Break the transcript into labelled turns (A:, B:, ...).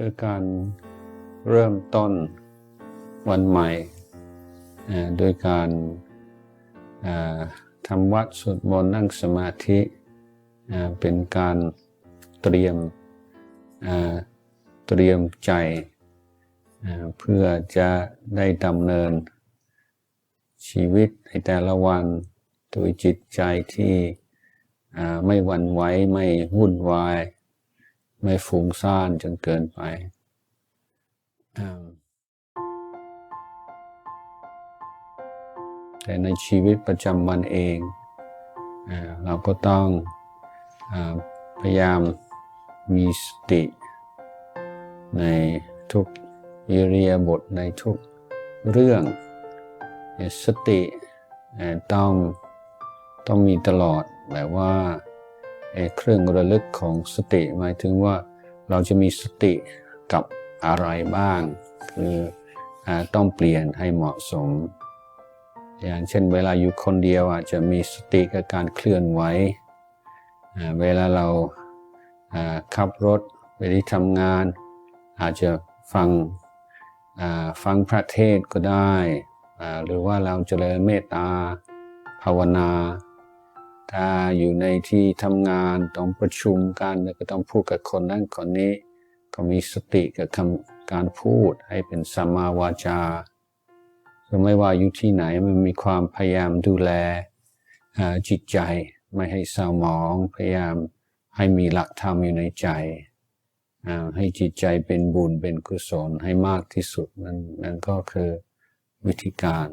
A: คือการเริ่มต้นวันใหม่โดยการทำวัดสวดมนต์นั่งสมาธิเป็นการเตรียมเตรียมใจเพื่อจะได้ดำเนินชีวิตในแต่ละวันโดยจิตใจที่ไม่หวั่นไหวไม่วุ่นวาย ไม่ฟุ้งซ่านจนเกินไปแต่ในชีวิตประจำวันเอง เราก็ต้องอพยายามมีสติ ในทุกอิริยาบถในทุกเรื่อง สติต้องต้องมีตลอดแบบว่า เครื่องระลึกของสติ หมายถึงว่าเราจะมีสติกับอะไรบ้าง คืออต้องเปลี่ยนให้เหมาะสม อย่างเช่นเวลาอยู่คนเดียวอาจจะมีสติกับการเคลื่อนไหวเวลาเราขับรถไปที่ทำงาน อาจจะฟังฟังพระเทศก็ได้ หรือว่าเราเจริญเมตตา ภาวนา ถ้าอยู่ในที่ทำงานต้องประชุมกันแล้วก็ต้องพูดกับคนนั้นคนนี้ ก็มีสติกับคำการพูดให้เป็นสัมมาวาจาไม่ว่าอยู่ที่ไหนมันมีความพยายามดูแลจิตใจไม่ให้เศร้าหมองพยายามให้มีหลักธรรมอยู่ในใจ ให้จิตใจเป็นบุญเป็นกุศลให้มากที่สุดนั่นนั่นก็คือวิธีการ